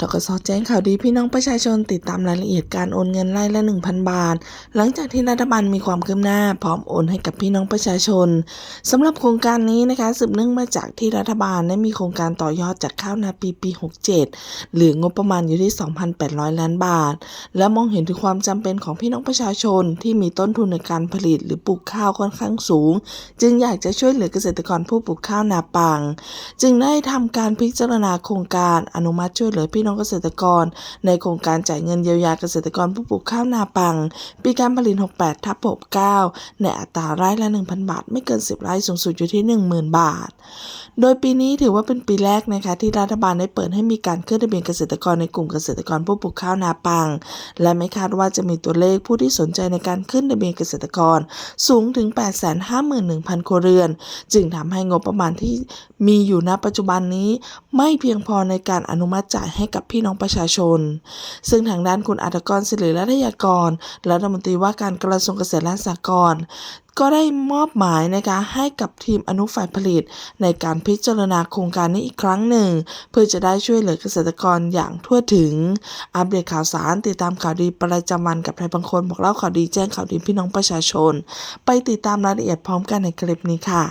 ทกสแจ้งข่าวดีพี่น้องประชาชนติดตามรายละเอียดการโอนเงินไล่ละ 1,000 บาท หลังจากที่รัฐบาลมีความคืบหน้า พร้อมโอนให้กับพี่น้องประชาชนสำหรับโครงการนี้นะคะสืบเนื่องมาจากที่รัฐบาลได้มีโครงการต่อยอดจากข้าวนาปีปี 67เหลืองบประมาณอยู่ที่ 2,800 ล้านบาท และมองเห็นถึงความจำเป็นของพี่น้องประชาชนที่มีต้นทุนในการผลิต หรือปลูกข้าวค่อนข้างสูง จึงอยากจะช่วยเหลือเกษตรกรผู้ปลูกข้าวนาปัง จึงได้ทำการพิจารณาโครงการอนุมัติช่วยเหลือพี่น้องเกษตรกร ในโครงการจ่ายเงินเยียวยาเกษตรกรผู้ปลูกข้าวนาปัง ปีการผลิต 68 ทับ69 ในอัตราไร่ละ 1,000 บาท ไม่เกิน 10 ไร่สูงสุดอยู่ที่ 10,000 บาท โดยปีนี้ถือว่าเป็นปีแรกนะคะที่รัฐบาลได้เปิดให้มีการขึ้นทะเบียนเกษตรกรในกลุ่มเกษตรกรผู้ปลูกข้าวนาปัง และไม่คาดว่าจะมีตัวเลขผู้ที่สนใจในการขึ้นทะเบียนเกษตรกรสูงถึง 851,000 ครัวเรือน จึงทำให้งบประมาณที่มีอยู่ณปัจจุบันนี้ไม่เพียงพอในการอนุมัติจ่ายให้กับพี่น้องประชาชน ซึ่งทางด้านคุณอัตกรศิริรัตยากร และรัฐมนตรีว่าการกระทรวงเกษตรและสหกรณ์ก็ได้มอบหมายนะคะให้กับทีมอนุฝ่ายผลิต ในการพิจารณาโครงการนี้อีกครั้งหนึ่ง เพื่อจะได้ช่วยเหลือเกษตรกรอย่างทั่วถึง อัปเดตข่าวสารติดตามข่าวดีประจำวันกับไทยบางคนบอกเล่าข่าวดีแจ้งข่าวดีพี่น้องประชาชน ไปติดตามรายละเอียดพร้อมกันในคลิปนี้ค่ะ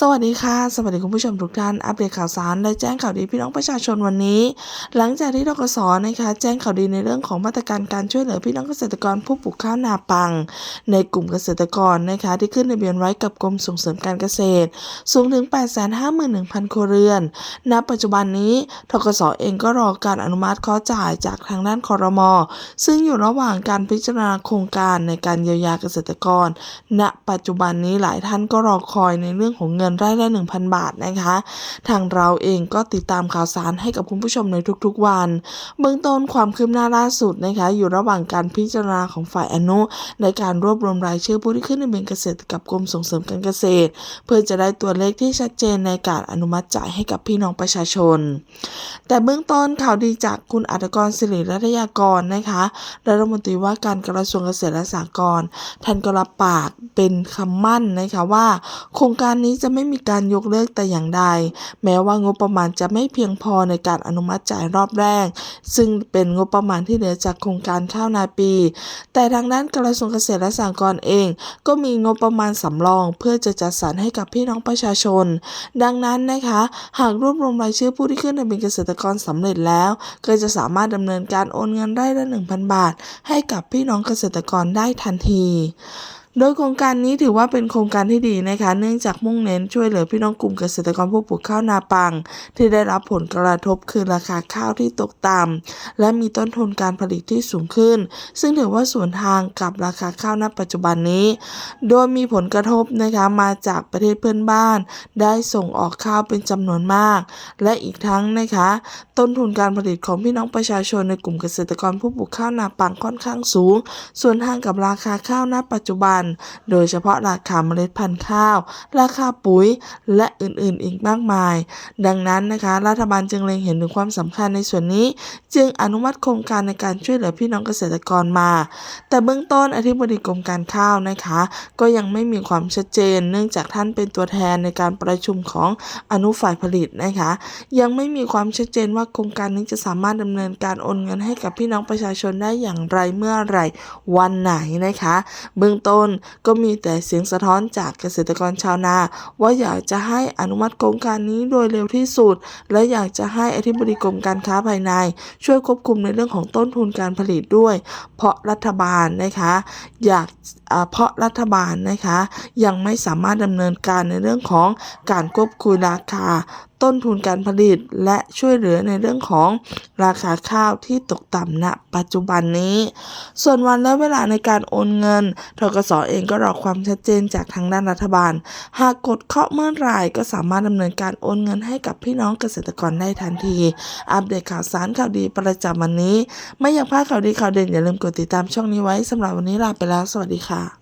สวัสดีค่ะ สวัสดีคุณผู้ชมทุกท่าน อัปเดตข่าวสารและแจ้งข่าวดีพี่น้องประชาชนวันนี้ หลังจากที่ดกสนะคะ แจ้งข่าวดีในเรื่องของมาตรการการช่วยเหลือพี่น้องเกษตรกรผู้ปลูกข้าวนาปัง ในกลุ่มเกษตรกรนะคะ ที่ขึ้นทะเบียนไว้กับกรมส่งเสริมการเกษตร สูงถึง 851,000 ครัวเรือน ณ ปัจจุบันนี้ทกสเองก็รอการอนุมัติข้อจ่ายจากทางด้านคอรมอซึ่งอยู่ระหว่างการพิจารณาโครงการในการเยียวยาเกษตรกร ณ ปัจจุบันนี้หลายท่านก็รอคอยในเรื่องของเงินไร่ละ 1,000 บาทนะคะ ทางเราเองก็ติดตามข่าวสารให้กับคุณผู้ชมในทุกๆวัน เบื้องต้นความคืบหน้าล่าสุดนะคะ อยู่ระหว่างการพิจารณาของฝ่ายอนุในการรวบรวมรายชื่อผู้ที่ขึ้นทะเบียนเกษตรกับกรมส่งเสริมการเกษตร เพื่อจะได้ตัวเลขที่ชัดเจนในการอนุมัติจ่ายให้กับพี่น้องประชาชน แต่เบื้องต้นข่าวดีจากคุณอัตกรศิริรัตยากรนะคะรัฐมนตรีว่าการกระทรวงเกษตรและสหกรณ์ท่านก็รับปากเป็นคำมั่นนะคะว่า โครงการนี้จะไม่มีการยกเลิกแต่อย่างใด แม้ว่างบประมาณจะไม่เพียงพอในการอนุมัติจ่ายรอบแรก ซึ่งเป็นงบประมาณที่เหลือจากโครงการข้าวนาปี แต่ทางด้านกระทรวงเกษตรและสหกรณ์เอง ก็มีงบประมาณสำรอง เพื่อจะจัดสรรให้กับพี่น้องประชาชน ดังนั้นนะคะ หากรวบรวมรายชื่อผู้ที่ขึ้นทะเบียนเกษตรกรสำเร็จแล้ว ก็จะสามารถดำเนินการโอนเงินได้ละ 1,000 บาท ให้กับพี่น้องเกษตรกรได้ทันที โดยโครงการนี้ถือว่าเป็นโครงการที่ดีนะคะ เนื่องจากมุ่งเน้นช่วยเหลือพี่น้องกลุ่มเกษตรกรผู้ปลูกข้าวนาปัง ที่ได้รับผลกระทบคือราคาข้าวที่ตกต่ำและมีต้นทุนการผลิตที่สูงขึ้น ซึ่งถือว่าสวนทางกับราคาข้าวณปัจจุบันนี้ โดยมีผลกระทบนะคะมาจากประเทศเพื่อนบ้าน ได้ส่งออกข้าวเป็นจำนวนมาก และอีกทั้งนะคะ ต้นทุนการผลิตของพี่น้องประชาชนในกลุ่มเกษตรกรผู้ปลูกข้าวนาปังค่อนข้างสูง ส่วนทางกับราคาข้าวณปัจจุบันโดยเฉพาะราคาเมล็ดพันธุ์ข้าว ราคาปุ๋ย และอื่นๆ อีกมากมาย ดังนั้นนะคะรัฐบาลจึงเล็งเห็นถึงความสำคัญในส่วนนี้ จึงอนุมัติโครงการในการช่วยเหลือพี่น้องเกษตรกรมา แต่เบื้องต้นอธิบดีกรมการข้าวนะคะ ก็ยังไม่มีความชัดเจน เนื่องจากท่านเป็นตัวแทนในการประชุมของอนุฝ่ายผลิตนะคะ ยังไม่มีความชัดเจนว่าโครงการนี้จะสามารถดำเนินการโอนเงินให้กับพี่น้องประชาชนได้อย่างไรเมื่อไหรวันไหนนะคะ เบื้องต้นก็มีแต่เสียงสะท้อนจากเกษตรกรชาวนา ว่าอยากจะให้อนุมัติโครงการนี้โดยเร็วที่สุด และอยากจะให้อธิบดีกรมการค้าภายใน ช่วยควบคุมในเรื่องของต้นทุนการผลิตด้วย เพราะรัฐบาลนะคะอยากเพราะรัฐบาลนะคะยังไม่สามารถดำเนินการในเรื่องของการควบคุมราคา ต้นทุนการผลิต และช่วยเหลือในเรื่องของราคาข้าวที่ตกต่ำณปัจจุบันนี้ ส่วนวันและเวลาในการโอนเงินทกสเองก็รอความชัดเจนจากทางด้านรัฐบาล หากกดเคาะเมื่อไหร่ก็สามารถดำเนินการโอนเงินให้กับพี่น้องเกษตรกรได้ทันที อัปเดตข่าวสารข่าวดีประจำวันนี้ ไม่อยากพลาดข่าวดีข่าวเด่นอย่าลืมกดติดตามช่องนี้ไว้สำหรับวันนี้ลาไปแล้ว สวัสดีค่ะ